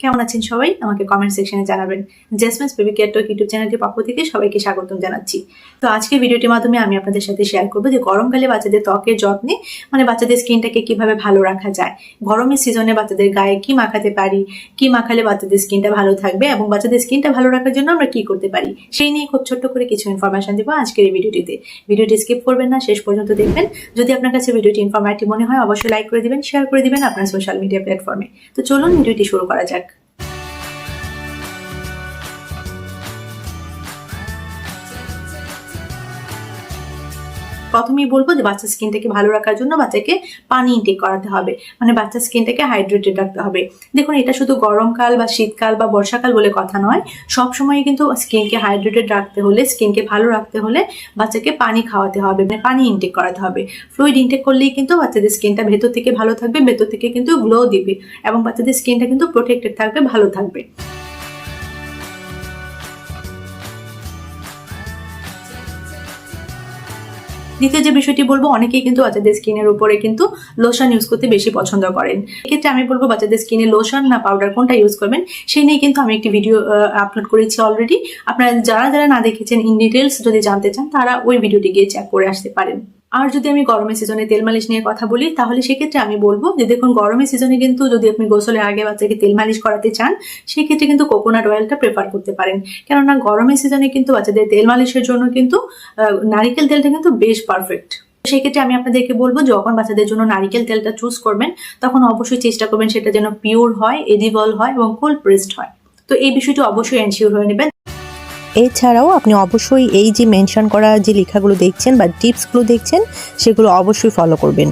কেমন আছেন সবাই? আমাকে কমেন্ট সেকশনে জানাবেন। জেসমেন্স বেবি কেয়ার টক ইউটিউব চ্যানেলটির পক্ষ থেকে সবাইকে স্বাগতম জানাচ্ছি। তো আজকে ভিডিওটির মাধ্যমে আমি আপনাদের সাথে শেয়ার করব যে গরমকালে বাচ্চাদের ত্বকের যত্নে মানে বাচ্চাদের স্কিনটাকে কীভাবে ভালো রাখা যায়, গরমের সিজনে বাচ্চাদের গায়ে কি মাখাতে পারি, কি মাখালে বাচ্চাদের স্কিনটা ভালো থাকবে এবং বাচ্চাদের স্কিনটা ভালো রাখার জন্য আমরা কি করতে পারি, সেই নিয়ে খুব ছোট্ট করে কিছু ইনফরমেশন দেবো আজকের এই ভিডিওটিতে ভিডিওটি স্কিপ করবেন না, শেষ পর্যন্ত দেখবেন। যদি আপনার কাছে ভিডিওটি ইনফরমেটিভ মনে হয়, অবশ্যই লাইক করে দিবেন শেয়ার করে দিবেন আপনার সোশ্যাল মিডিয়া প্ল্যাটফর্মে তো চলুন ভিডিওটি শুরু করা যাক। প্রথমেই বলব যে বাচ্চার স্কিনটাকে ভালো রাখার জন্য বাচ্চাকে পানি ইনটেক করাতে হবে। মানে বাচ্চার স্কিনটাকে হাইড্রেটেড রাখতে হবে। দেখুন, এটা শুধু গরমকাল বা শীতকাল বা বর্ষাকাল বলে কথা নয়। সব সময় কিন্তু স্কিনকে হাইড্রেটেড রাখতে হলে স্কিনকে ভালো রাখতে হলে বাচ্চাকে পানি খাওয়াতে হবে মানে পানি ইনটেক করাতে হবে। ফ্লুইড ইনটেক করলেই কিন্তু বাচ্চাদের স্কিনটা ভেতর থেকে ভালো থাকবে, ভেতর থেকে কিন্তু গ্লো দিবে এবং বাচ্চাদের স্কিনটা কিন্তু প্রোটেক্টেড থাকবে, ভালো থাকবে। দ্বিতীয় যে বিষয়টি বলব, অনেকেই কিন্তু বাচ্চাদের স্কিনের উপরে কিন্তু লোশন ইউজ করতে বেশি পছন্দ করেন। এক্ষেত্রে আমি বলব, বাচ্চাদের স্কিনে লোশন না পাউডার কোনটা ইউজ করবেন, সেই নিয়ে কিন্তু আমি একটি ভিডিও আপলোড করেছি অলরেডি আপনারা যারা যারা না দেখেছেন ইন ডিটেলস যদি জানতে চান, তারা ওই ভিডিওটি গিয়ে চেক করে আসতে পারেন। আর যদি আমি গরমের সিজনে তেল মালিশ নিয়ে কথা বলি, তাহলে সেক্ষেত্রে আমি বলব যে দেখুন, গরমের সিজনে কিন্তু যদি আপনি গোসলের আগে বাচ্চাকে তেল মালিশ করাতে চান, সেক্ষেত্রে কিন্তু কোকোনাট অয়েলটা প্রেফার করতে পারেন। কেননা গরমের সিজনে কিন্তু বাচ্চাদের তেল মালিশের জন্য কিন্তু নারিকেল তেলটা কিন্তু বেশ পারফেক্ট সেক্ষেত্রে আমি আপনাদেরকে বলব, যখন বাচ্চাদের জন্য নারিকেল তেলটা চুজ করবেন, তখন অবশ্যই চেষ্টা করবেন সেটা যেন পিওর হয় এডিবল হয় এবং কোল্ড প্রেসড হয়। তো এই বিষয়টি অবশ্যই এনশিওর হয়ে নেবেন। এছাড়াও আপনি অবশ্যই এই যে মেনশন করা যে লেখাগুলো দেখছেন বা টিপসগুলো দেখছেন, সেগুলো অবশ্যই ফলো করবেন।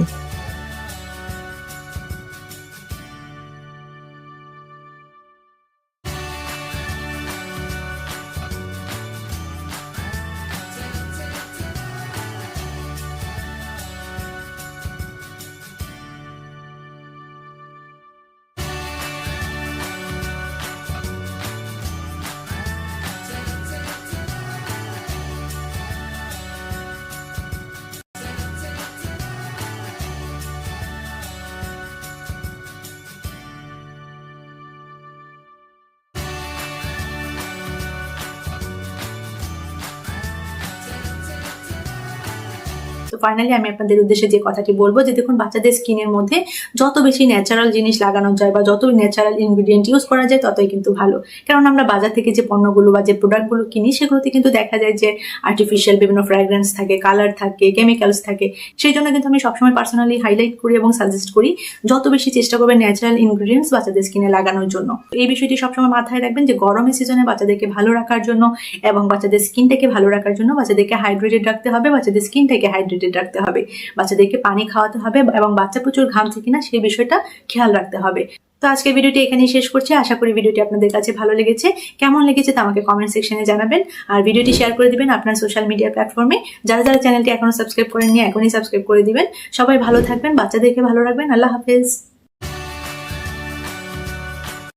তো ফাইনালি আমি আপনাদের উদ্দেশ্যে যে কথাটি বলব যে দেখুন, বাচ্চাদের স্কিনের মধ্যে যত বেশি ন্যাচারাল জিনিস লাগানো যায় বা যত ন্যাচারাল ইনগ্রিডিয়েন্ট ইউজ করা যায়, ততই কিন্তু ভালো। কারণ আমরা বাজার থেকে যে পণ্যগুলো বা যে প্রোডাক্টগুলো কিনি, সেগুলোতে কিন্তু দেখা যায় যে আর্টিফিশিয়াল বিভিন্ন ফ্র্যাগ্রেন্স থাকে কালার থাকে কেমিক্যালস থাকে। সেই জন্য কিন্তু আমি সবসময় পার্সোনালি হাইলাইট করি এবং সাজেস্ট করি যত বেশি চেষ্টা করবেন ন্যাচারাল ইনগ্রিডিয়েন্টস বাচ্চাদের স্কিনে লাগানোর জন্য। এই বিষয়টি সবসময় মাথায় রাখবেন যে গরমের সিজনে বাচ্চাদেরকে ভালো রাখার জন্য এবং বাচ্চাদের স্কিনটাকে ভালো রাখার জন্য বাচ্চাদেরকে হাইড্রেটেড রাখতে হবে, বাচ্চাদের স্কিনটাকে হাইড্রেটেড রাখতে হবে। বাচ্চাদেরকে পানি খাওয়াতে হবে এবং বাচ্চা প্রচুর ঘামছে কিনা সেই বিষয়টা খেয়াল রাখতে হবে। তো আজকের ভিডিওটি এখানেই শেষ করছি। আশা করি ভিডিওটি আপনাদের কাছে ভালো লেগেছে। কেমন লেগেছে তা আমাকে কমেন্ট সেকশনে জানাবেন। আর ভিডিওটি শেয়ার করে দিবেন আপনার সোশ্যাল মিডিয়া প্ল্যাটফর্মে যারা যারা চ্যানেলটি এখনও সাবস্ক্রাইব করেননি, এখনই সাবস্ক্রাইব করে দিবেন। সবাই ভালো থাকবেন, বাচ্চাদেরকে ভালো রাখবেন। আল্লাহ হাফেজ।